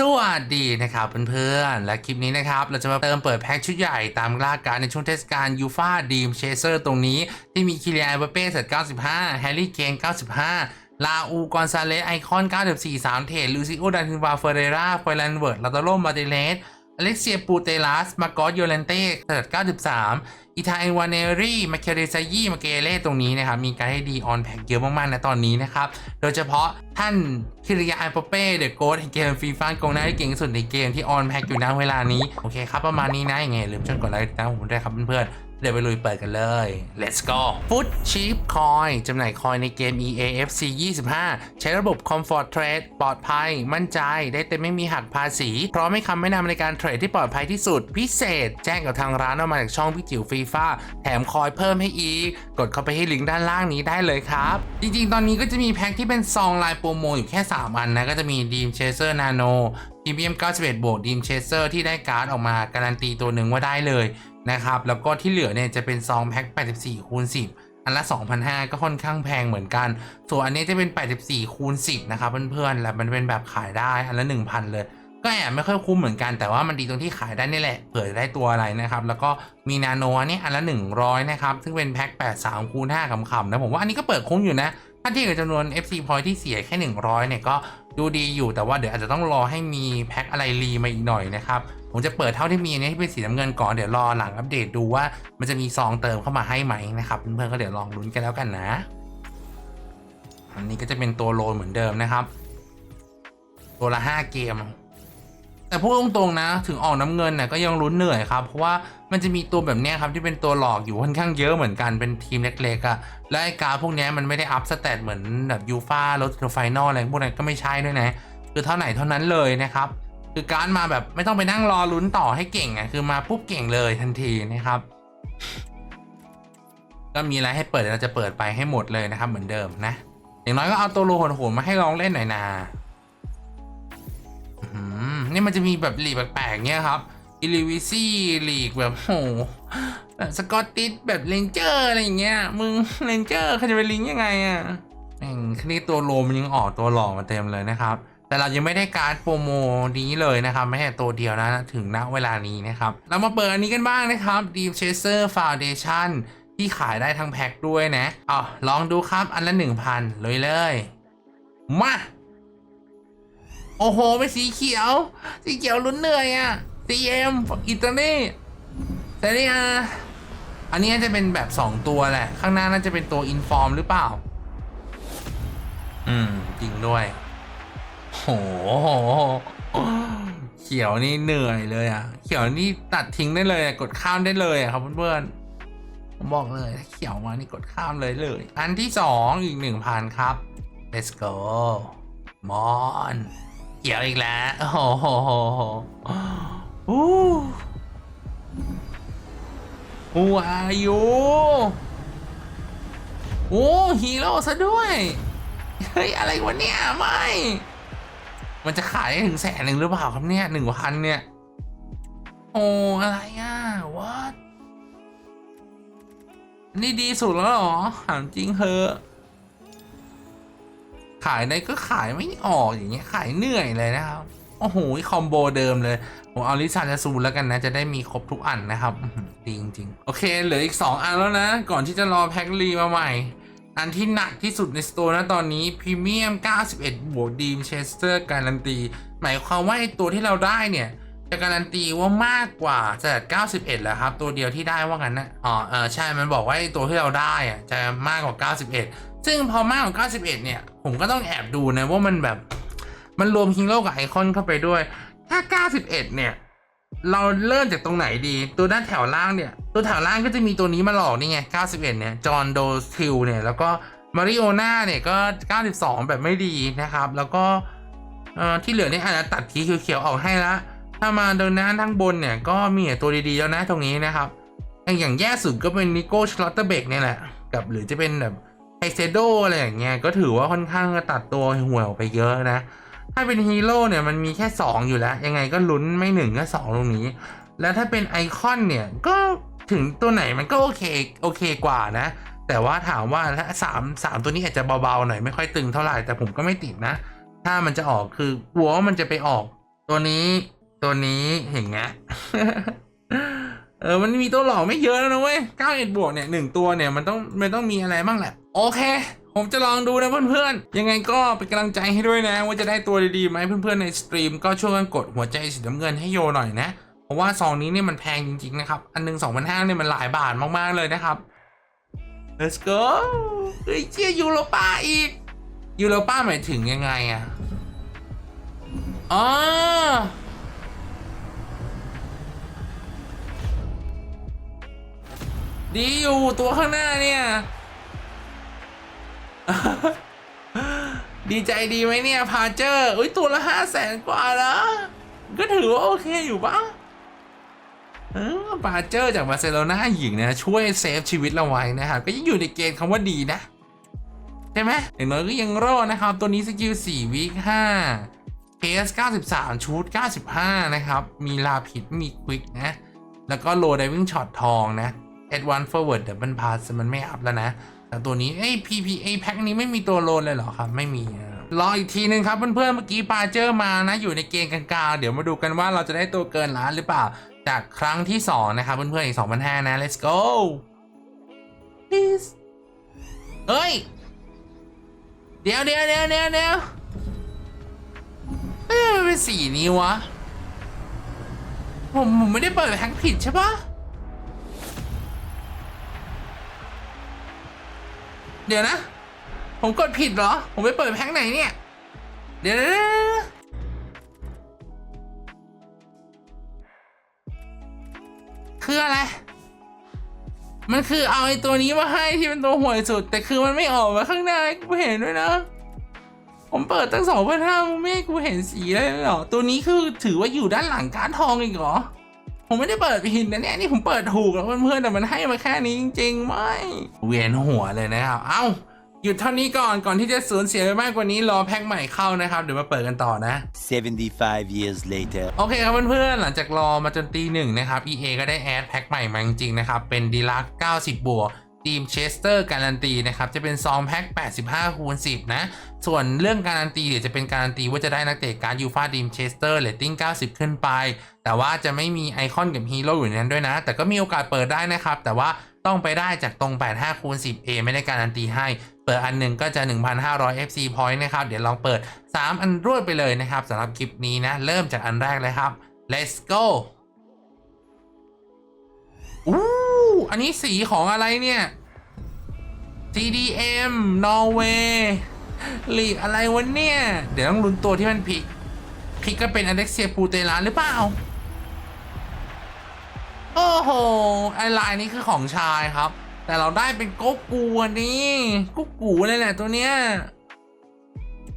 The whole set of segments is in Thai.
สวัสดีนะครับเพื่อนๆและคลิปนี้นะครับเราจะมาเติมเปิดแพ็กชุดใหญ่ตามล่าการในช่วงเทศกาลยูฟาดีมเชเซอร์ตรงนี้ ที่มีคิเลียนเบเป้เสร็จ95 แฮร์รี่เคน95 ลาอูกอนซาเลสไอคอน 94 3เทลูซิโอดันทินวาเฟเรราเฟรนเวิร์ดลาตาโรมาเตเลสอเล็กเซียปูเตลัสมากอสโยเลนเต้เสร็จ93 อิทาเอนวานเนรี่มาเคเรซายีมาเกเล่ตรงนี้นะครับ มีการให้ดีออนแพ็กเยอะมากๆนะตอนนี้นะครับ โดยเฉพาะท่านคิริยาอัปเป้เดอะโกดแห่งเกมฟีฟ่ากองหน้าที่เก่งที่สุดในเกมที่ออนแพ็กอยู่ณเวลานี้ โอเคครับ ประมาณนี้นะยังไงอย่าลืมช่วยกดไลค์ติดตามผมด้วยครับเพื่อนๆ เดี๋ยวไปลุยเปิดกันเลย let's go Foot Cheap Coin จำหน่ายคอยในเกม EAFC 25 ใช้ระบบ Comfort Trade ปลอดภัย มั่นใจ ได้เต็มไม่มีหักภาษี พร้อมให้คำแนะนำในการเทรดที่ปลอดภัยที่สุด พิเศษ แจ้งกับทางร้านออกมาจากช่องพี่จิ๋วฟีฟ่าแถมคอยเพิ่มให้อีก กดเข้าไปที่ลิงก์ด้านล่างนี้ได้เลยครับ จริงๆ ตอนนี้ก็จะมีแพ็คที่เป็นซองลายโปรโมอยู่แค่ 3 อันนะ ก็จะมี Dream Chaser Nano พรีเมียม91บวก Dream Chaser ที่ได้การ์ดออกมาการันตีตัวหนึ่งว่าได้เลย นะครับ แล้วก็ที่เหลือเนี่ยจะเป็นซองแพ็ค 84 คูณ 10 อันละ 2,500 ก็ค่อนข้างแพงเหมือนกัน ส่วนอันนี้จะเป็น 84 คูณ 10 นะครับเพื่อนๆ แล้วมันเป็นแบบขายได้อันละ 1,000 เลย ก็แอบไม่ค่อยคุ้มเหมือนกันแต่ว่ามันดีตรงที่ขายได้นี่แหละ เผื่อจะได้ตัวอะไรนะครับ แล้วก็มีนาโนอันนี้อันละ 100 นะครับ ซึ่งเป็นแพ็ค 83 คูณ5ขำๆนะผมว่าอันนี้ก็เปิดคุ้มอยู่นะถ้าเทียบกับจำนวน FC point ที่เสียแค่ 100 เนี่ยก็ดูดีอยู่แต่ว่าเดี๋ยวอาจจะต้องรอให้มีแพ็คอะไรรีมาอีกหน่อยนะครับ ผมจะเปิดเท่าที่มีอันนี้ที่เป็นสีน้ำเงินก่อนเดี๋ยวรอหลังอัปเดตดูว่ามันจะมีซองเติมเข้ามาให้ไหมนะครับเพื่อนๆก็เดี๋ยวลองลุ้นกันแล้วกันนะ อันนี้ก็จะเป็นตัวโลเหมือนเดิมนะครับตัวละ5เกม แต่พูดตรงๆนะ ถึงออกน้ำเงินเนี่ยก็ยังลุ้นเหนื่อยครับเพราะว่ามันจะมีตัวแบบนี้ครับที่เป็นตัวหลอกอยู่ค่อนข้างเยอะเหมือนกันเป็นทีมเล็กๆอะ่ะและไอ้การพวกนี้มันไม่ได้อัพสเตตเหมือนแบบยูฟาโรสไฟนอลอะไรพวกนั้นก็ไม่ใช่ด้วยนะคือเท่าไหนเท่านั้นเลยนะครับ คือการดมาแบบไม่ต้องไปนั่งรอลุ้นต่อให้เก่งอะคือมาปุ๊บเก่งเลยทันทีนะครับ ก็มีอะไรให้เปิดเราจะเปิดไปให้หมดเลยนะครับ เหมือนเดิมนะ อย่างน้อยก็เอาตัวโลโหดๆมาให้ลองเล่นหน่อยนาอื้อหือนี่มันจะมีแบบหลีกแปลกๆเงี้ยครับอิลิวิซี่หลีกแบบโหแบบสกอตติสแบบเลนเจอร์อะไรอย่างเงี้ย มึงเลนเจอร์เขาจะไปลิงยังไงอะแม่งแค่นี้ตัวโลมันยังออกตัวหล่อมาเต็มเลยนะครับ แต่เรายังไม่ได้การ์ดโปรโมนี้เลยนะครับไม่ใช่ตัวเดียวนะถึงณเวลานี้นะครับ เรามาเปิดอันนี้กันบ้างนะครับ Deep Chaser Foundation ที่ขายได้ทั้งแพ็คด้วยนะอ๋อลองดูครับอันละ 1,000 เลยเลย มา โอ้โหเป็นสีเขียว สีเขียวลุ้นเหนื่อยอะ่ะ CM อิตาลีแต่นี่อะอันนี้จะเป็นแบบ 2 ตัวแหละ ข้างหน้าน่าจะเป็นตัวอินฟอร์มหรือเปล่า อืม จริงด้วย โหเขียวนี่เหนื่อยเลยอะ เขียวนี่ตัดทิ้งได้เลยอะกดข้ามได้เลยอะครับเพื่อนๆผมบอกเลยถ้าเขียวมานี่กดข้ามเลยเลย อันที่สองอีกหนึ่งพันครับ let's go มอนเขียวอีกแล้วโอ้โหโหโหโหอู้ Who are you โอ้ฮีโร่ซะด้วย เฮ้ย อะไรวะเนี่ย ไม่ มันจะขายได้ถึงแสนหนึ่งหรือเปล่าครับเนี่ยหนึ่งพันเนี่ย โอ้อะไรอะ what นี่ดีสุดแล้วหรอถามจริงเหอะขายได้ก็ขายไม่ออกอย่างเงี้ยขายเหนื่อยเลยนะครับ โอ้โหคอมโบเดิมเลย ผมเอาลิซานจะซูแล้วกันนะ จะได้มีครบทุกอันนะครับอื้อหือดีจริงๆ โอเค เหลืออีก 2 อันแล้วนะ ก่อนที่จะรอแพ็ครีมาใหม่ อันที่หนักที่สุดในสโตร์นะตอนนี้พรีเมียม 91 บวกดีมเชสเตอร์การันตี หมายความว่าไอตัวที่เราได้เนี่ย จะการันตีว่ามากกว่าจะ91แหละครับ ตัวเดียวที่ได้ว่างั้นนะอ๋อเออใช่มันบอกว่าไอตัวที่เราได้อะจะมากกว่า 91 ซึ่งพอมากกว่า 91 เนี่ย ผมก็ต้องแอบดูนะว่ามันแบบ มันรวมฮีโร่กับไอคอนเข้าไปด้วย ถ้า 91 เนี่ย เราเริ่มจากตรงไหนดี ตัวด้านแถวล่างเนี่ย ตัวแถวล่างก็จะมีตัวนี้มาหลอกนี่ไง 91 เนี่ย จอห์นโดทิลเนี่ย แล้วก็มาริโอนาเนี่ยก็ 92 แบบไม่ดีนะครับ แล้วก็ที่เหลือเนี่ยอาจจะตัดทีเขียวๆออกให้ละ ถ้ามาเดินหน้าทั้งบนเนี่ย ก็มีแต่ตัวดีๆแล้วนะตรงนี้นะครับ อย่างแย่สุดก็เป็นนิโก้ชลอตเตอร์เบกเนี่ยแหละ กับหรือจะเป็นแบบไฮเซโดอะไรอย่างเงี้ย ก็ถือว่าค่อนข้างจะตัดตัวห่วยออกไปเยอะนะ ถ้าเป็นฮีโร่เนี่ยมันมีแค่ 2 อยู่แล้ว ยังไงก็ลุ้นไม่หนึ่งก็สองตรงนี้ แล้วถ้าเป็นไอคอนเนี่ยก็ถึงตัวไหนมันก็โอเคโอเคกว่านะ แต่ว่าถามว่าถ้าสามสามตัวนี้อาจจะเบาๆหน่อยไม่ค่อยตึงเท่าไหร่แต่ผมก็ไม่ติดนะ ถ้ามันจะออกคือกลัวว่ามันจะไปออก ตัวนี้ตัวนี้เห็นไงเออ มันมีตัวหลอกไม่เยอะแล้วนะเว้ย91บวกเนี่ยหนึ่งตัวเนี่ยมันต้องมันต้องมีอะไรบ้างแหละ โอเค ผมจะลองดูนะเพื่อนๆ ยังไงก็เป็นกำลังใจให้ด้วยนะ ว่าจะได้ตัวดีๆไหมเพื่อนๆในสตรีมก็ช่วยกันกดหัวใจสีน้ำเงินให้โยหน่อยนะ เพราะว่าซองนี้เนี่ยมันแพงจริงๆนะครับ อันหนึ่ง2 5 0 0เนี่ยมันหลายบาทมากๆเลยนะครับ let's go เฮ้ยเชี่ยยูโรป้าอีกยูโรป้าหมายถึงยังไงอะอ๋อดีอยู่ตัวข้างหน้าเนี่ย ดีใจดีไหมเนี่ยพาเจอร์อุ้ยตัวละห้าแสนกว่านะก็ถือว่าโอเคอยู่ปะเออพาเจอร์จากบาร์เซโลนาหญิงนะช่วยเซฟชีวิตเราไว้นะครับก็ยังอยู่ในเกณฑ์คำว่าดีนะ ใช่ไหมอย่างน้อยก็ยังรอดนะครับ ตัวนี้สกิล4วิค5 PS 93 ชุด 95 นะครับ มีลาผิดมีควิกนะ แล้วก็โลด v วิ่งช็อตทองนะ Advanced Forward Double Pass มันไม่อัพแล้วนะ แต่ตัวนี้เอ้ PPA แพ็คนี้ไม่มีตัวโลนเลยเหรอครับ ไม่มีอะรออีกทีนึงครับเพื่อนๆเมื่อกี้ปาเจอร์มานะอยู่ในเกณฑ์กลางๆเดี๋ยวมาดูกันว่าเราจะได้ตัวเกินล้านหรือเปล่า จากครั้งที่ 2 นะครับ เพื่อนๆอีก2,500นะ let's go please เอ้ย เดี๋ยวเดี๋ยวเดี๋ยวเดี๋ยวเดี๋ยวเอ้ยเป็นสีนี้วะ ผมผมไม่ได้เปิดแพ็คผิดใช่ปะ ดี๋ยวนะ ผมกดผิดเหรอ ผมไปเปิดแพ็คไหนเนี่ย เดี๋ยวคืออะไร มันคือเอาไอ้ตัวนี้มาให้ที่เป็นตัวห่วยสุด แต่คือมันไม่ออกมาข้างหน้าให้กูเห็นด้วยนะ ผมเปิดตั้งสองพันห้าไม่ให้กูเห็นสีเลยเหรอ ตัวนี้คือถือว่าอยู่ด้านหลังการทองอีกเหรอ ผมไม่ได้เปิดผิดนะเนี่ยนี่ผมเปิดถูกแล้วเพื่อนๆแต่มันให้มาแค่นี้จริงๆไม่เวียนหัวเลยนะครับ เอ้าหยุดเท่านี้ก่อนก่อนที่จะสูญเสียไปมากกว่านี้รอแพ็คใหม่เข้านะครับ เดี๋ยวมาเปิดกันต่อนะ 75 years later. โอเคครับเพื่อนๆหลังจากรอมาจนตีหนึ่งนะครับ EA ก็ได้แอดแพ็คใหม่มาจริงๆนะครับ เป็นดีลัก90 บวก ทีมเชสเตอร์การันตีนะครับ จะเป็นซองแพ็ค85 คูณ 10 นะ ส่วนเรื่องการันตีเดี๋ยวจะเป็นการันตีว่าจะได้นักเตะการยูฟาดีมเชสเตอร์เรตติ้ง 90 ขึ้นไป แต่ว่าจะไม่มีไอคอนกับฮีโร่อยู่ในนั้นด้วยนะ แต่ก็มีโอกาสเปิดได้นะครับ แต่ว่าต้องไปได้จากตรง 85 คูณ 10 A ไม่ได้การันตีให้ เปิดอันหนึ่งก็จะ 1,500 FC point นะครับ เดี๋ยวลองเปิด 3 อันรวดไปเลยนะครับสำหรับคลิปนี้นะ เริ่มจากอันแรกเลยครับ let's go อู้ อันนี้สีของอะไรเนี่ย CDM นอร์เวย์ลีกอะไรวะเนี่ย เดี๋ยวต้องลุ้นตัวที่มันพิกพิกก็เป็นอเล็กเซียปูเตลาหรือเปล่า โอ้โหไอลายนี้คือของชายครับ แต่เราได้เป็นโกกูอันนี้กุ๊กกูเลยแหละตัวเนี้ย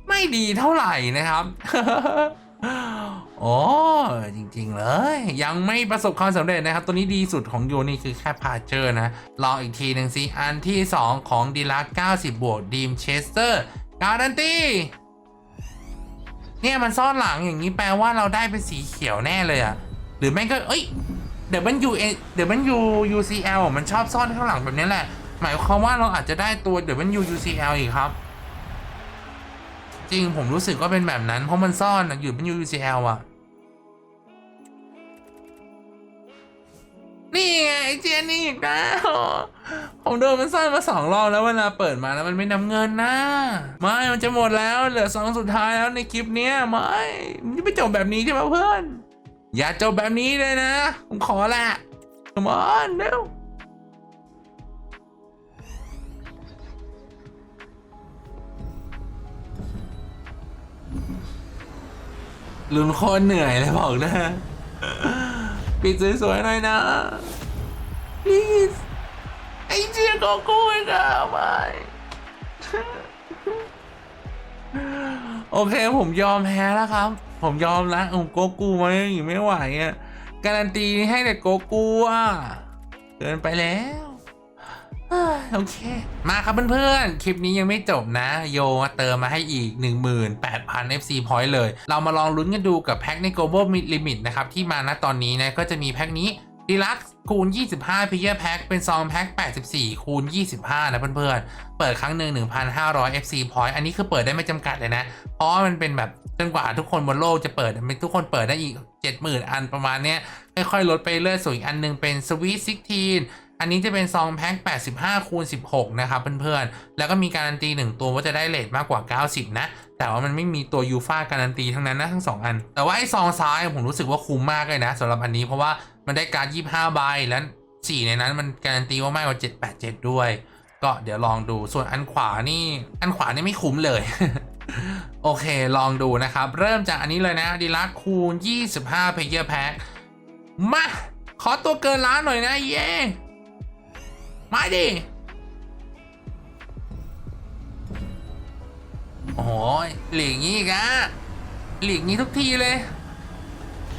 ไม่ดีเท่าไหร่นะครับ โอ้จริง ๆ เลย ยังไม่ประสบความสำเร็จนะครับ ตัวนี้ดีสุดของโยนี่คือแค่พาเจอร์นะรออีกทีหนึ่งสิ อันที่ 2 ของดีลัก90 บวกดีมเชสเตอร์การันตีเนี่ยมันซ่อนหลังอย่างนี้แปลว่าเราได้เป็นสีเขียวแน่เลยอะหรือแม่งก็ เอ้ยเดี๋ยวมันยูเดี๋ยวมันยู UCL อะมันชอบซ่อนข้างหลังแบบนี้แหละ หมายความว่าเราอาจจะได้ตัวเดี๋ยวมันยู UCL อีกครับ จริงผมรู้สึกว่าเป็นแบบนั้น เพราะมันซ่อนอะอยู่เป็น UCL อะ นี่ไงไอเจนนี่อีกแล้วผมโดนมันซ่อนมาสองรอบแล้วเวลาเปิดมาแล้วมันไม่นำเงินนะไม่มันจะหมดแล้วเหลือสองสุดท้ายแล้วในคลิปเนี้ยไม่มันจะไม่จบแบบนี้ใช่ไหมเพื่อน อย่าจบแบบนี้เลยนะ ผมขอแหละ Come on เร็ว ลุ้นโคตรเหนื่อยเลยบอกนะ ปิดสวยๆหน่อยนะ please ไอ้เจี๊ยก็กูอีกอะไปโอเคผมยอมแพ้แล้วครับ ผมยอมละผมโกกูมาอย่างนี้ไม่ไหวอะการันตีให้แต่โกกูอะเกินไปแล้ว โอเค มาครับเพื่อนๆ คลิปนี้ยังไม่จบนะ โยมาเติมมาให้อีก 18,000 FC point เลย เรามาลองลุ้นกันดูกับแพ็คใน global limit นะครับ ที่มาณตอนนี้นะก็จะมีแพ็คนี้ดีลักคูณ 25 p พ y เ r แพ็คเป็นซองแพ็ค 84 คูณ 25 นะเพื่อนๆ เปิดครั้งหนึ่ง 1,500 FC point อันนี้คือเปิดได้ไม่จำกัดเลยนะ เพราะว่ามันเป็นแบบจนกว่าทุกคนบนโลกจะเปิดทุกคนเปิดได้อีก 70,000 อันประมาณเนี้ยค่อยๆลดไปเรื่อยส่วนอีกอันหนึงเป็น Sweet 16 อันนี้จะเป็นซองแพ็ค85คูณ16 นะครับเพื่อนๆ แล้วก็มีการันตี 1 ตัวว่าจะได้เลทมากกว่า 90 นะ แต่ว่ามันไม่มีตัวยูฟาการันตีทั้งนั้นนะทั้ง 2 อัน แต่ว่าไอ้ซองซ้ายผมรู้สึกว่าคุ้มมากเลยนะสำหรับอันนี้เพราะว่ามันได้การ 25 ใบ และ4ในนั้นมันการันตีว่ามากกว่า 787 ด้วย ก็เดี๋ยวลองดูส่วนอันขวานี่อันขวานี่ไม่คุ้มเลยโอเค ลองดูนะครับ เริ่มจากอันนี้เลยนะดีลักคูณ 25เพเยอร์แพ็คมา ขอตัวเกินล้านหน่อยนะ เย้ มาดิโอ้ยหลีกงี้อีกะหลีกงี้ทุกทีเลย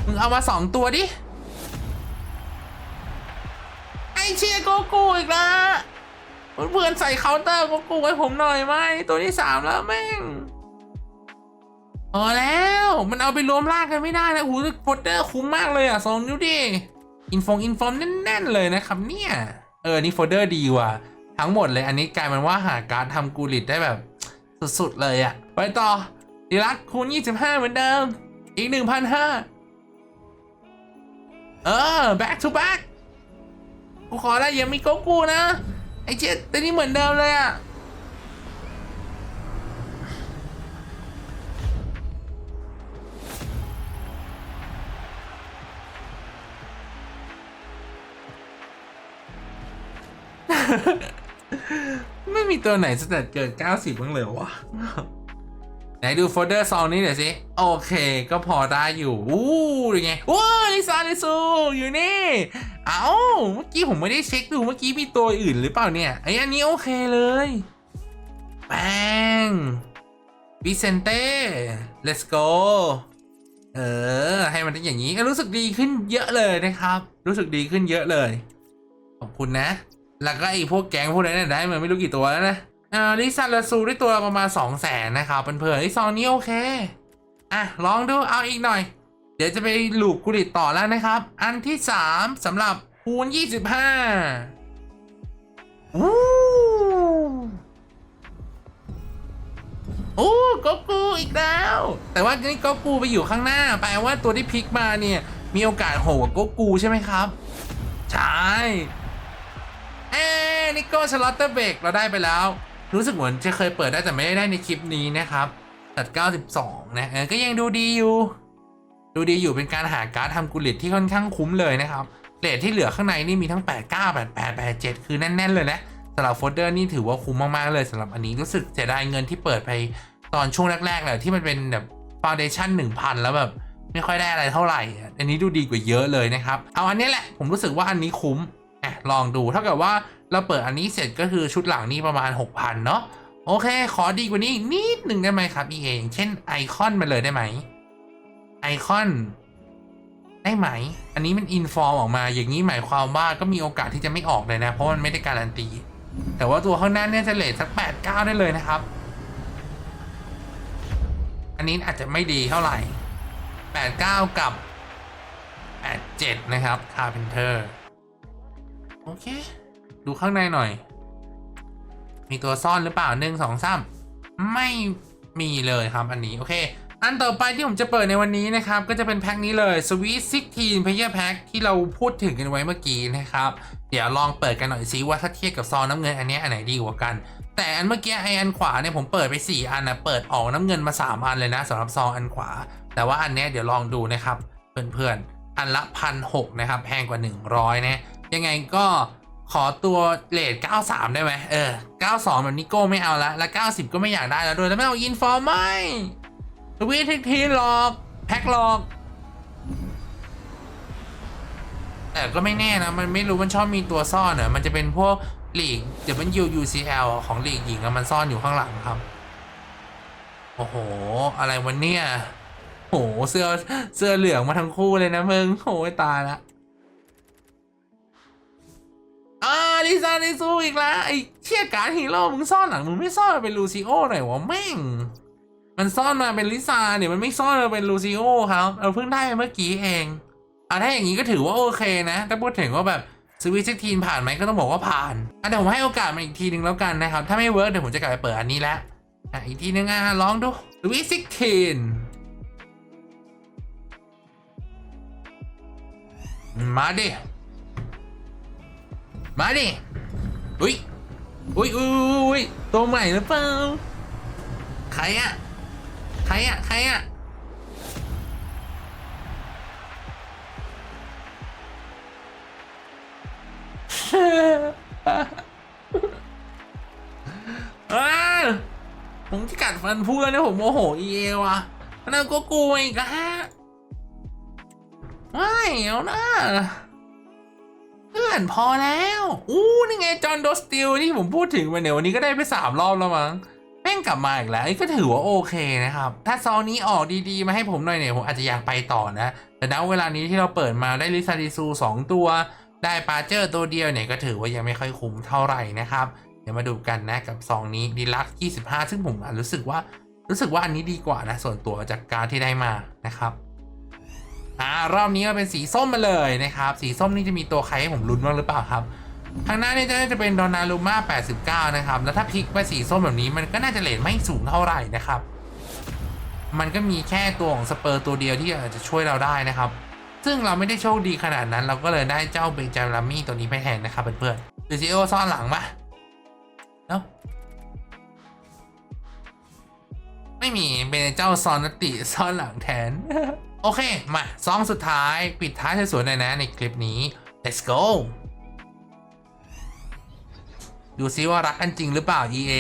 มึงเอามาสองตัวดิ ไอเชียโกโกูอีกละเพื่อนใส่เคาน์เตอร์โกโกูให้ผมหน่อยไหม ตัวที่สามแล้วแม่งพอแล้วมันเอาไปรวมร่างกันไม่ได้นะโอ้โหโปสเตอร์คุ้มมากเลยอะสองนิ้วดิ อินฟงอินฟอร์มแน่น ๆ เลยนะครับเนี่ย เออนี่โฟลเดอร์ดีว่ะทั้งหมดเลยอันนี้กลายเป็นว่าหาการดทำกูริดได้แบบสุดๆเลยอะไปต่อดีลักคูณ 25 เหมือนเดิม อีก 1,500 เออ back to back กูขอได้ยังมีโกกูนะ ไอ้เจ็ดแต่นี่เหมือนเดิมเลยอะ ไม่มีตัวไหนสแตทเกิน 90บ้างเลยวะ ไหนดูโฟลเดอร์ซองนี้หน่อยสิ โอเคก็พอได้อยู่ อู้ยังไงว้าลิซาลิซูอยู่นี่ เอ้าเมื่อกี้ผมไม่ได้เช็คดูเมื่อกี้มีตัวอื่นหรือเปล่าเนี่ย ไอ้อันนี้โอเคเลยแปงวิเซนเต้ let's go เออ ให้มันเป็นอย่างนี้ รู้สึกดีขึ้นเยอะเลยนะครับ รู้สึกดีขึ้นเยอะเลย ขอบคุณนะ แล้วก็ไอ้พวกแก๊งพวกนั้นนะได้มาไม่รู้กี่ตัวแล้วนะอ่าลิซาลาซูได้ตัวประมาณ2 0 0แสนนะครับเพื่อนๆไอ้ซองนี้โอเค อะ ลองดูเอาอีกหน่อย เดี๋ยวจะไปลูปกุริตต่อแล้วนะครับ อันที่3สำหรับคูณ25อู้โอ้ก็กูอีกแล้ว แต่ว่านี่ก็กูไปอยู่ข้างหน้าแปลว่าตัวที่พลิกมาเนี่ย มีโอกาสโหกก็กูใช่ไหมครับ ใช่ เอ้นิโก้ชลอตเตอร์เบกเราได้ไปแล้ว รู้สึกเหมือนจะเคยเปิดได้แต่ไม่ได้ในคลิปนี้นะครับตัด 92 นะก็ยังดูดีอยู่ ดูดีอยู่เป็นการหาการ์ดทำกุลิตที่ค่อนข้างคุ้มเลยนะครับเลทที่เหลือข้างในนี่มีทั้ง 89 88 87 คือแน่น ๆ เลยนะสำหรับโฟลเดอร์นี่ถือว่าคุ้มมาก ๆ เลยสำหรับอันนี้รู้สึกเสียดายเงินที่เปิดไปตอนช่วงแรกๆเลยที่มันเป็นแบบฟาวเดชั่น1,000 แล้วแบบไม่ค่อยได้อะไรเท่าไหร่ อันนี้ดูดีกว่าเยอะเลยนะครับ เอาอันนี้แหละผมรู้สึกว่าอันนี้คุ้ม อะลองดูเท่ากับว่าเราเปิดอันนี้เสร็จก็คือชุดหลังนี่ประมาณ 6,000 เนาะโอเค ขอดีกว่านี้นิดหนึ่งได้ไหมครับอีเองเช่นไอคอนมาเลยได้ไหมไอคอนได้ไหม อันนี้มันอินฟอร์มออกมา อย่างนี้หมายความว่าก็มีโอกาสที่จะไม่ออกเลยนะ เพราะมันไม่ได้การันตี แต่ว่าตัวข้างหน้าเนี่ยจะเลทสัก 8 9 ได้เลยนะครับ อันนี้อาจจะไม่ดีเท่าไหร่ 89 กับ 87 นะครับ Carpenter โอเค ดูข้างในหน่อย มีตัวซ่อนหรือเปล่าหนึ่งสองสามไม่มีเลยครับอันนี้ โอเค อันต่อไปที่ผมจะเปิดในวันนี้นะครับ ก็จะเป็นแพ็คนี้เลย Sweet 16 Player Pack ที่เราพูดถึงกันไว้เมื่อกี้นะครับ เดี๋ยวลองเปิดกันหน่อยซิว่าถ้าเทียบกับซองน้ำเงินอันนี้อันไหนดีกว่ากัน แต่อันเมื่อกี้ไออันขวาเนี่ยผมเปิดไป 4 อันนะเปิดออกน้ำเงินมา 3 อันเลยนะสำหรับซองอันขวา แต่ว่าอันนี้เดี๋ยวลองดูนะครับเพื่อนๆอันละพันหนะครับแพงกว่า 100นะ ยังไงก็ขอตัวเลท93 ได้ไหมเออ 92 แบบนี้โก้ไม่เอาละแล้ว 90 ก็ไม่อยากได้แล้วด้วย แล้วไม่เอาอินฟอร์มไม่ทวีทิกทีหลอก แพ็คหลอก แต่ก็ไม่แน่นะ มันไม่รู้มันชอบมีตัวซ่อนเนอะมันจะเป็นพวกลีก WUCL ของลีกหญิงอะมันซ่อนอยู่ข้างหลังครับ โอ้โห อะไรวันเนี่ยโอ้โหเสื้อเสื้อเหลืองมาทั้งคู่เลยนะมึงโอ้ยตายละ อ่าลิซาลิซูอีกแล้วไอ้เชี่ยการดฮีโร่มึงซ่อนหลังมึงไม่ซ่อนมาเป็นลูซิโอหน่อยวะแม่ง มันซ่อนมาเป็นลิซาเนี่ยมันไม่ซ่อนมาเป็นลูซิโอครับเราเพิ่งได้เมื่อกี้เองอะถ้าอย่างนี้ก็ถือว่าโอเคนะถ้าพูดถึงว่าแบบสวิตช์ทีนผ่านไหมก็ต้องบอกว่าผ่านอะเดี๋ยวผมให้โอกาสมันอีกทีหนึ่งแล้วกันนะครับ ถ้าไม่เวิร์กเดี๋ยวผมจะกลับไปเปิดอันนี้แล้วอะอีกทีนึงอะลองดูสวิตช์ทีนมาดิ มาดิอุ้ยอุ้ยอุ้ยอุ้ยตัวใหม่หรือเปล่าใครอะใครอะใครอะอ้าวผมจะกัดฟันพูดแล้วนะผมโมโหเอว่ะนั่นก็กลัวอีกแล้วไม่เอานะ อนพอแล้ว อู้นี่ไงจอห์นโดสติลที่ผมพูดถึงมาเนี่ยวันนี้ก็ได้ไปสามรอบแล้วมั้งแม่งกลับมาอีกแล้วเอ้ก็ถือว่าโอเคนะครับ ถ้าซองนี้ออกดีๆ มาให้ผมหน่อยเนี่ยผมอาจจะอยากไปต่อนะ แต่ณเวลานี้ที่เราเปิดมาได้ลิซาดิซูสองตัว ได้ปาเจอร์ตัวเดียวเนี่ยก็ถือว่ายังไม่ค่อยคุ้มเท่าไหร่นะครับเดี๋ยวมาดูกันนะกับซองนี้ดีลัก25 ซึ่งผมรู้สึกว่ารู้สึกว่าอันนี้ดีกว่านะส่วนตัวจากการที่ได้มานะครับ อ่ารอบนี้มาเป็นสีส้มมาเลยนะครับ สีส้มนี่จะมีตัวใครให้ผมลุ้นบ้างหรือเปล่าครับทางหน้านี่จะน่าจะเป็นดอนารูมา89 นะครับ แล้วถ้าพลิกไปสีส้มแบบนี้มันก็น่าจะเลทไม่สูงเท่าไหร่นะครับ มันก็มีแค่ตัวของสเปอร์ตัวเดียวที่อาจจะช่วยเราได้นะครับ ซึ่งเราไม่ได้โชคดีขนาดนั้น เราก็เลยได้เจ้าเบนจารามี่ตัวนี้ไปแทนนะครับเพื่อนๆดูซิโอซ่อนหลังมาเนาะไม่มีเป็นเจ้าซอนนติซ่อนหลังแทน โอเค มาซองสุดท้ายปิดท้ายสวยๆหน่อยนะในคลิปนี้ let's go ดูซิว่ารักกันจริงหรือเปล่า EA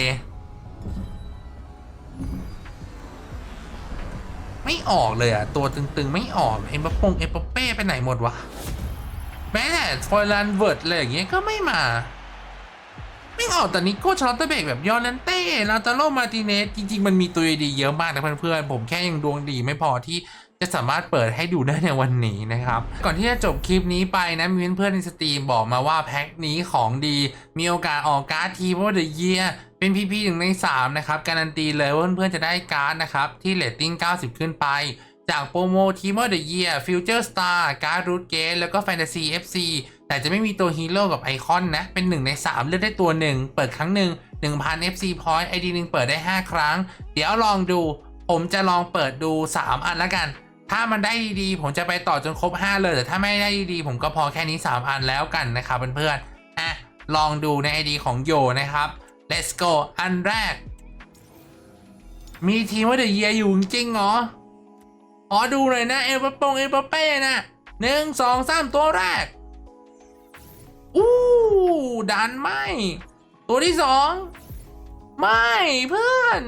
ไม่ออกเลยอะตัวตึงๆ ไม่ออกเอ็มบัปปงเอ็มปเป้ไปไหนหมดวะ แม้แต่ฟอยลันเวิร์ดอะไรอย่างเงี้ยก็ไม่มา ไม่ออกแต่นิโก้ชอตเตอร์เบกแบบยอร์นันเต้ลาตาโลมาติเนสจริง ๆ มันมีตัวดีเยอะมากนะเพื่อนๆ ผมแค่ยังดวงดีไม่พอที่ จะสามารถเปิดให้ดูได้ในวันนี้นะครับ ก่อนที่จะจบคลิปนี้ไปนะ มีเพื่อนๆในสตรีมบอกมาว่าแพ็คนี้ของดี มีโอกาสออกการ์ดทีเพราะว่าเดอะเยียเป็นพีพีหนึ่งใน 3 นะครับ การันตีเลยว่าเพื่อนๆจะได้การ์ดนะครับ ที่เรตติ้ง 90 ขึ้นไป จากโปรโมทีมเมอร์เดอะเยียฟิวเจอร์สตาร์การ์ดรูทเกตแล้วก็แฟนตาซี FC แต่จะไม่มีตัวฮีโร่กับไอคอนนะ เป็น 1 ใน 3 เลือกได้ตัวหนึ่งเปิดครั้งหนึ่ง1,000 FC point ID หนึ่งเปิดได้ 5 ครั้ง เดี๋ยวลองดู ผมจะลองเปิดดู 3 อันละกัน ถ้ามันได้ดีๆผมจะไปต่อจนครบ 5 เลย แต่ถ้าไม่ได้ดีๆผมก็พอแค่นี้ 3 อันแล้วกันนะครับเพื่อนๆอะลองดูใน ID ของโยนะครับ let's go อันแรก มีทีมว่าเดอะเยียอยู่จริงเหรอขอดูหน่อยนะ เอลปปงเอลปเป้นะหนึ่งสองสามตัวแรก อู้ดันไม่ ตัวที่สอง ไม่เพื่อน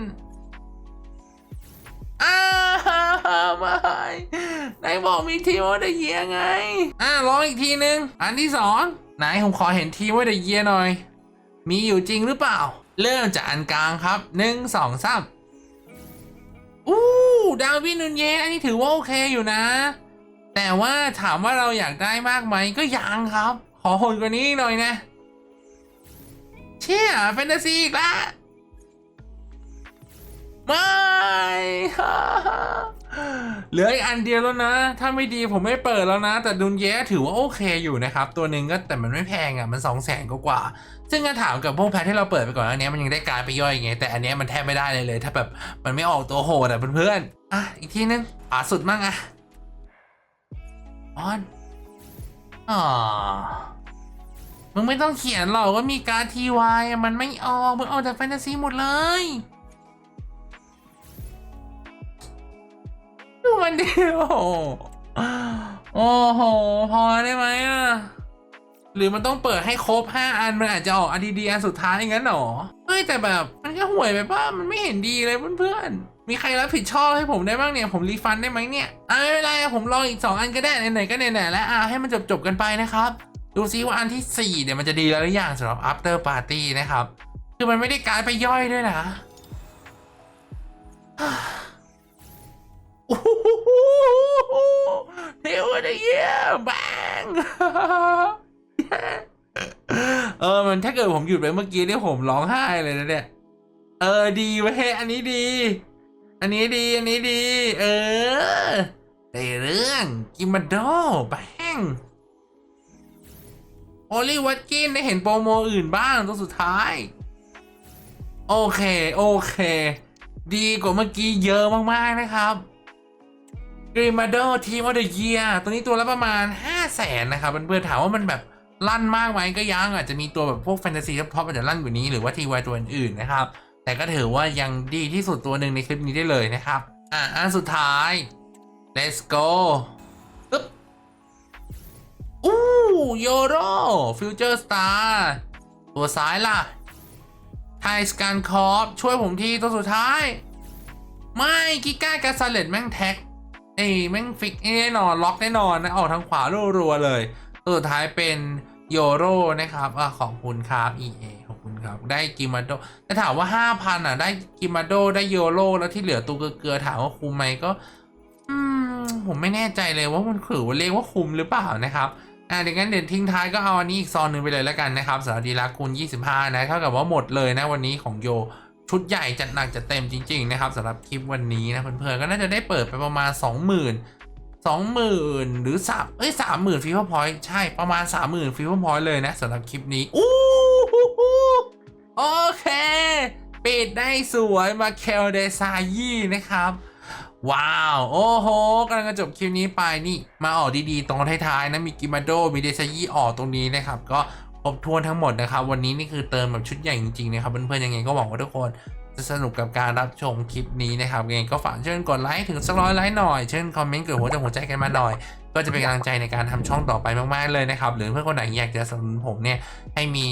อ้าวไม่ไหนบอกมีทีมว่าเดอะเยียไง อ่าลองอีกทีนึง อันที่สองไหนผมขอเห็นทีมว่าเดอะเยียหน่อย มีอยู่จริงหรือเปล่า เริ่มจากอันกลางครับหนึ่งสองสามอู้ดาวินนูนเยสอันนี้ถือว่าโอเคอยู่นะ แต่ว่าถามว่าเราอยากได้มากไหมก็ยังครับ ขอโหดกว่านี้หน่อยนะ เชี่ยแฟนตาซีอีกแล้ว ไม่เหลืออีกอันเดียวแล้วนะ ถ้าไม่ดีผมไม่เปิดแล้วนะ แต่ดุนเยสถือว่าโอเคอยู่นะครับ ตัวหนึ่งก็แต่มันไม่แพงอะ มันสองแสนกว่าซึ่งถ้าถามกับพวกแพทที่เราเปิดไปก่อนอันนี้มันยังได้การไปย่อยไง แต่อันนี้มันแทบไม่ได้เลยเลย ถ้าแบบมันไม่ออกตัวโหดอะเพื่อนๆอะอีกทีนึงขวาสุดมั่งอะออนอ๋อมึงไม่ต้องเขียนหรอกว่ามีการทีวายมันไม่ออกมึงเอาแต่แฟนตาซีหมดเลย ดูมันดิโอ้โอ้โห พอได้ไหมอะ หรือมันต้องเปิดให้ครบ5อัน มันอาจจะออกอดีดีอันสุดท้ายอย่างนั้นหรอเฮ้ยแต่แบบมันก็ห่วยไปป่ะมันไม่เห็นดีเลยเพื่อนๆ มีใครรับผิดชอบให้ผมได้บ้างเนี่ย ผมรีฟันได้ไหมเนี่ยอ่าไม่เป็นไรผมลองอีก 2 อันก็ได้ไหนๆก็ไหนๆแล้วอ่าให้มันจบๆกันไปนะครับ ดูซิว่าอันที่ 4เดี๋ยวมันจะดีแล้วหรือยังสำหรับ after party นะครับ คือมันไม่ได้การไปย่อยด้วยนะ โอ้โหเทวดาเยี่ยมแบงเออมันถ้าเกิดผมหยุดไปเมื่อกี้เนี่ยผมร้องไห้เลยนะเนี่ย เออดีเว้ยอันนี้ดี อันนี้ดีอันนี้ดี เออได้เรื่องกิมาโดแบงโอลิวัตกินได้เห็นโปรโมอื่นบ้างตัวสุดท้าย โอเค โอเค ดีกว่าเมื่อกี้เยอะมาก ๆ นะครับ กริมาโดทีมอเดเยียตัวนี้ตัวละประมาณ 5 0 0แสนนะครับเพื่อนๆถามว่ามันแบบลั่นมากไหมก็ยังอาจจะมีตัวแบบพวกแฟนตาซีท็อปๆอาจจะลั่นกว่านี้หรือว่าทีวายตัวอื่นๆนะครับ แต่ก็ถือว่ายังดีที่สุดตัวหนึ่งในคลิปนี้ได้เลยนะครับ อะอันสุดท้าย let's go ปึ๊บอู้โยโรฟิวเจอร์สตาร์ตัวซ้ายล่ะไทสการคอร์ช่วยผมทีตัวสุดท้าย ไม่กิก้ากาซาเลตแม่งแท็ก เอ้ยแม่งฟิกแน่นอนล็อกแน่นอนนะออกทางขวารัวๆเลยตัวสุดท้ายเป็นโยโรนะครับอขอบคุณครับ EA ขอบคุณครับ ได้กิมาโดแต่ถามว่า 5,000อะ ได้กิมาโดได้โยโรแล้วที่เหลือตัวเกลือถามว่าคุ้มไหมก็อืมผมไม่แน่ใจเลยว่ามันถือว่าเรียกว่าคุ้มหรือเปล่านะครับอ่าเดี๋ยวงั้นเดี๋ยวทิ้งท้ายก็เอาอันนี้อีกซองหนึ่งไปเลยแล้วกันนะครับสำหรับดีลักคูณ25 นะเท่ากับว่าหมดเลยนะวันนี้ของโย ชุดใหญ่จัดหนักจัดเต็มจริง ๆ นะครับสำหรับคลิปวันนี้นะเพื่อนๆก็น่าจะได้เปิดไปประมาณ 20,000 20,000 หรือ3เอ้ย30,000ฟีเวอร์พอยต์ใช่ประมาณ 30,000ฟีเวอร์พอยต์เลยนะสำหรับคลิปนี้อู้หูหูโอเค ปิดได้สวยมาเคลเดซายี่นะครับว้าว โอ้โหกำลังจะจบคลิปนี้ไปนี่ มาออกดีๆ ตรงท้ายๆนะ มีกิมาโด มีเดซายี่ออกตรงนี้นะครับ ก็ บถ้วนทั้งหมดนะครับ วันนี้นี่คือเติมแบบชุดใหญ่จริงๆนะครับเพื่อนๆยังไงก็หวังว่าทุกคนจะสนุกกับการรับชมคลิปนี้นะครับยังไงก็ฝากเชิญกดไลค์ถึงสักร้อยไลค์หน่อย เช่นคอมเมนต์กดหัวใจหัวใจกันมาหน่อย ก็จะเป็นกำลังใจในการทำช่องต่อไปมากๆเลยนะครับ หรือเพื่อนคนไหนอยากจะสนับสนุนผมเนี่ยให้มี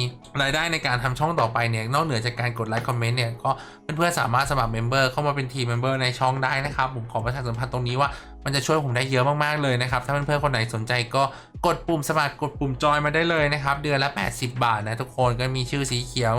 รายได้ในการทำช่องต่อไปเนี่ยนอกเหนือจากการกดไลค์คอมเมนต์เนี่ยก็เพื่อนๆสามารถสมัครเมมเบอร์เข้ามาเป็นทีมเมมเบอร์ในช่องได้นะครับผมขอประชาสัมพันธ์ตรงนี้ว่า มันจะช่วยผมได้เยอะมากๆเลยนะครับ ถ้าเพื่อนๆคนไหนสนใจก็กดปุ่มสมัครกดปุ่มจอยมาได้เลยนะครับ เดือนละ 80 บาทนะทุกคนก็มีชื่อสีเขียว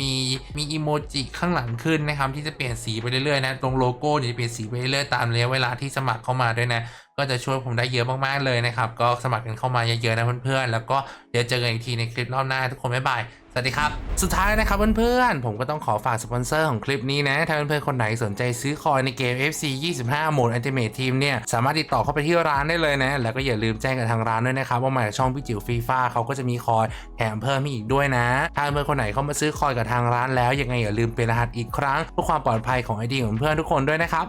มีมีอีโมจิข้างหลังขึ้นนะครับที่จะเปลี่ยนสีไปเรื่อยๆนะตรงโลโก้เนี่ยจะเปลี่ยนสีไปเรื่อยๆตามระยะเวลาที่สมัครเข้ามาด้วยนะ ก็จะช่วยผมได้เยอะมากๆเลยนะครับ ก็สมัครกันเข้ามาเยอะๆนะเพื่อนๆ แล้วก็เดี๋ยวเจอกันอีกทีในคลิปรอบหน้าทุกคนบ๊ายบาย สวัสดีครับ สุดท้ายนะครับเพื่อนๆ ผมก็ต้องขอฝากสปอนเซอร์ของคลิปนี้นะ ถ้าเพื่อนๆ คนไหนสนใจซื้อคอยในเกม FC 25 โหมด Ultimate Team เนี่ย สามารถติดต่อเข้าไปที่ร้านได้เลยนะ แล้วก็อย่าลืมแจ้งกับทางร้านด้วยนะครับว่ามาจากช่องพี่จิ๋วฟีฟ่าเขาก็จะมีคอยแถมเพิ่มให้อีกด้วยนะ ถ้าเพื่อนๆคนไหนเข้ามาซื้อคอยกับทางร้านแล้วยังไงอย่าลืมเป็นรหัสอีกครั้งเพื่อความปลอดภัยของไอดีของเพื่อนทุกคนด้วยนะครับ